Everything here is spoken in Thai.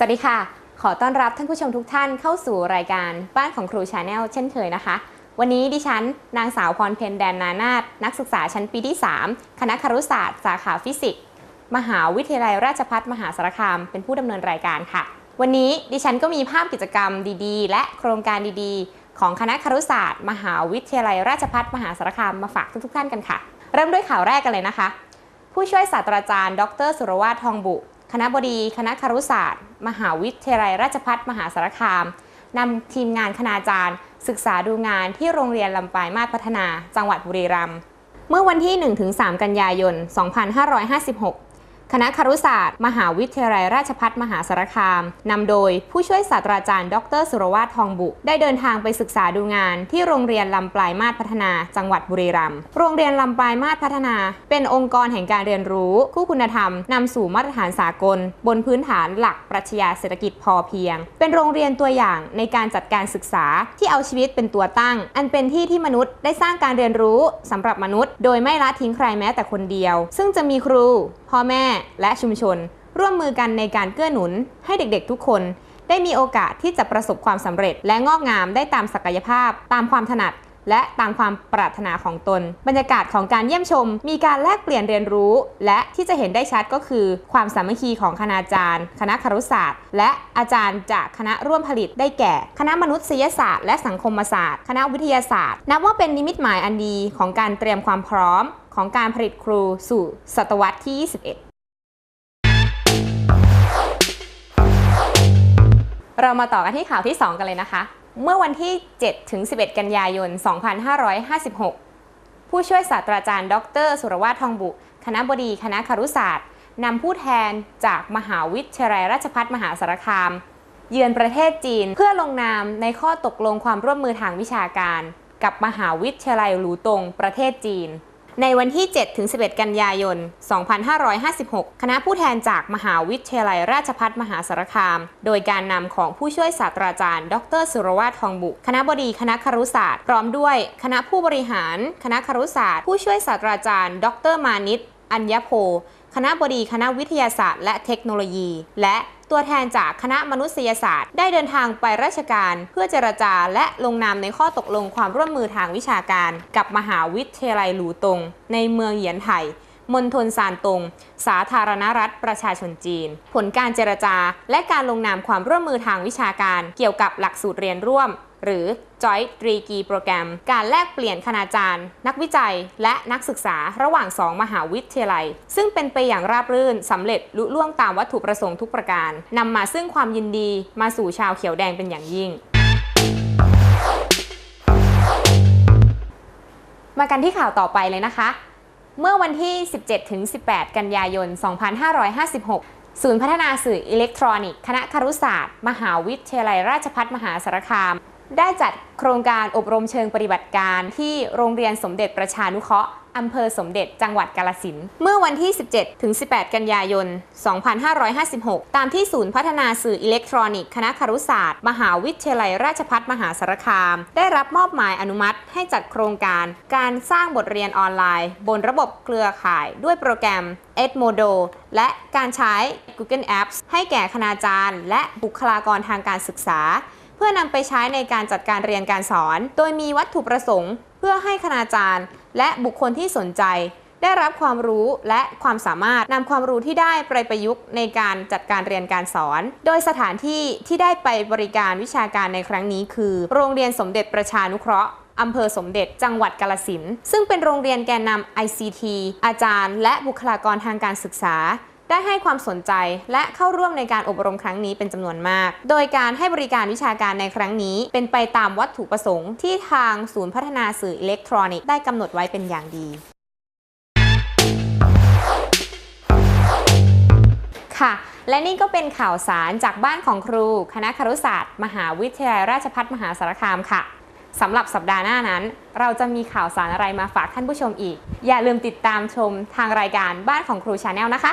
สวัสดีค่ะ ขอต้อนรับท่านผู้ชมทุกท่านเข้าสู่รายการบ้านของครูชาแนลเช่นเคยนะคะ วันนี้ดิฉัน นางสาวพรเพนแดนนานาถนักศึกษาชั้นปีที่ 3 คณะครุศาสตร์ สาขาฟิสิกส์ มหาวิทยาลัยราชภัฏมหาสารคาม เป็นผู้ดำเนินรายการค่ะ วันนี้ดิฉันก็มีภาพกิจกรรมดีๆ และโครงการดีๆ ของคณะครุศาสตร์ มหาวิทยาลัยราชภัฏมหาสารคามมาฝากทุกๆท่านกันค่ะ เริ่มด้วยข่าวแรกกันเลยนะคะ ผู้ช่วยศาสตราจารย์ ดร สุรวาททองบุ คณะบดีคณะครุศาสตร์ มหาวิทยาลัยราชภัฏมหาสารคามนำทีมงานคณาจารย์ ศึกษาดูงานที่โรงเรียนลำปายมาศพัฒนา จังหวัดบุรีรัมย์เมื่อวันที่ 1-3 กันยายน 2556 คณะครุศาสตร์ มหาวิทยาลัยราชภัฏมหาสารคามนำโดยผู้ช่วยศาสตราจารย์ ดร สุรวาททองบุ ได้เดินทางไปศึกษาดูงาน ที่โรงเรียนลำปลายมาศพัฒนา จังหวัดบุรีรัมย์โรงเรียนลำปลายมาศพัฒนา เป็นองค์กรแห่งการเรียนรู้ คู่คุณธรรมนำสู่มาตรฐานสากล บนพื้นฐานหลักปรัชญาเศรษฐกิจพอเพียง เป็นโรงเรียนตัวอย่างในการจัดการศึกษาที่เอาชีวิตเป็นตัวตั้ง อันเป็นที่ที่มนุษย์ได้สร้างการเรียนรู้สำหรับมนุษย์ โดยไม่ละทิ้งใครแม้แต่คนเดียว ซึ่งจะมีครูพ่อแม่และชุมชน ร่วมมือกันในการเกื้อหนุน ให้เด็กๆทุกคน ได้มีโอกาสที่จะประสบความสำเร็จ และงอกงามได้ตามศักยภาพ ตามความถนัดและตามความปรารถนาของตน บรรยากาศของการเยี่ยมชม มีการแลกเปลี่ยนเรียนรู้ และที่จะเห็นได้ชัดก็คือ ความสามัคคีของคณาจารย์ คณะครุศาสตร์ และอาจารย์จากคณะร่วมผลิตได้แก่ คณะมนุษยศาสตร์และสังคมศาสตร์ คณะวิทยาศาสตร์ นับว่าเป็นนิมิตหมายอันดีของการเตรียมความพร้อม ของการผลิตครูสู่ศตวรรษที่ 21 เรามาต่อกันที่ข่าวที่ 2 กันเลยนะคะ เมื่อวันที่ 7 ถึง 11 กันยายน 2556 ผู้ช่วยศาสตราจารย์ ดร สุรวาททองบุ คณะบดีคณะครุศาสตร์นำผู้แทนจากมหาวิทยาลัยราชภัฏมหาสารคาม เยือนประเทศจีนเพื่อลงนามในข้อตกลงความร่วมมือทางวิชาการ กับมหาวิทยาลัยหลูตงประเทศจีน ในวันที่ 7-11 กันยายน 2556 คณะผู้แทนจากมหาวิทยาลัยราชภัฏมหาสารคาม โดยการนำของผู้ช่วยศาสตราจารย์ ดร สุรวาททองบุคณะบดีคณะครุศาสตร์ พร้อมด้วย คณะผู้บริหาร คณะครุศาสตร์ ผู้ช่วยศาสตราจารย์ ดร มานิต อัญญโพ คณะบดีคณะวิทยาศาสตร์และเทคโนโลยี และตัวแทนจากคณะมนุษยศาสตร์ ได้เดินทางไปราชการ เพื่อเจรจาและลงนามในข้อตกลงความร่วมมือทางวิชาการ กับมหาวิทยาลัยหลูตง ในเมืองเหยียนไถมณฑลซานตง สาธารณรัฐประชาชนจีน ผลการเจรจา และการลงนามความร่วมมือทางวิชาการ เกี่ยวกับหลักสูตรเรียนร่วม หรือ Joint ตรีกีโปรแกรมการแลกเปลี่ยนคณาจารย์ นักวิจัย และนักศึกษาระหว่าง 2 มหาวิทยาลัย ซึ่งเป็นไปอย่างราบรื่นสำเร็จลุล่วงตามวัตถุประสงค์ทุกประการนำมาซึ่งความยินดีมาสู่ชาวเขียวแดงเป็นอย่างยิ่งมากันที่ข่าวต่อไปเลยนะคะ เมื่อวันที่ 17-18 กันยายน 2556 ศูนย์พัฒนาสื่ออิเล็กทรอนิกส์ คณะครุศาสตร์ มหาวิทยาลัยราชภัฏมหาสารคาม ได้จัดโครงการอบรมเชิงปฏิบัติการที่โรงเรียนสมเด็จประชานุเคราะห์อำเภอสมเด็จจังหวัดกาลสินธุ์เมื่อวันที่ 17 ถึง 18 กันยายน 2556 ตามที่ศูนย์พัฒนาสื่ออิเล็กทรอนิกส์คณะครุศาสตร์ มหาวิทยาลัยราชภัฏมหาสารคาม ได้รับมอบหมายอนุมัติให้จัดโครงการ การสร้างบทเรียนออนไลน์ บนระบบเครือข่าย ด้วยโปรแกรม Edmodo และการใช้ Google Apps ให้แก่คณาจารย์ และบุคลากรทางการศึกษา เพื่อนำไปใช้ในการจัดการเรียนการสอน โดยมีวัตถุประสงค์ เพื่อให้คณาจารย์ และบุคคลที่สนใจ ได้รับความรู้และความสามารถนำความรู้ที่ได้ไปประยุกต์ในการจัดการเรียนการสอน โดยสถานที่ที่ได้ไปบริการวิชาการในครั้งนี้คือ โรงเรียนสมเด็จประชานุเคราะห์อำเภอสมเด็จจังหวัดกาลสินซึ่งเป็นโรงเรียนแกนนำ ICT อาจารย์ และบุคลากรทางการศึกษา ได้ให้ความสนใจและเข้าร่วมในการอบรมครั้งนี้เป็นจำนวนมาก โดยการให้บริการวิชาการในครั้งนี้ เป็นไปตามวัตถุประสงค์ที่ทางศูนย์พัฒนาสื่ออิเล็กทรอนิกส์ได้กำหนดไว้เป็นอย่างดีค่ะและนี่ก็เป็นข่าวสารจากบ้านของครู คณะครุศาสตร์ มหาวิทยาลัยราชภัฏมหาสารคามค่ะสำหรับสัปดาห์หน้านั้น เราจะมีข่าวสารอะไรมาฝากท่านผู้ชมอีก อย่าลืมติดตามชมทางรายการบ้านของครูชาแนลนะคะ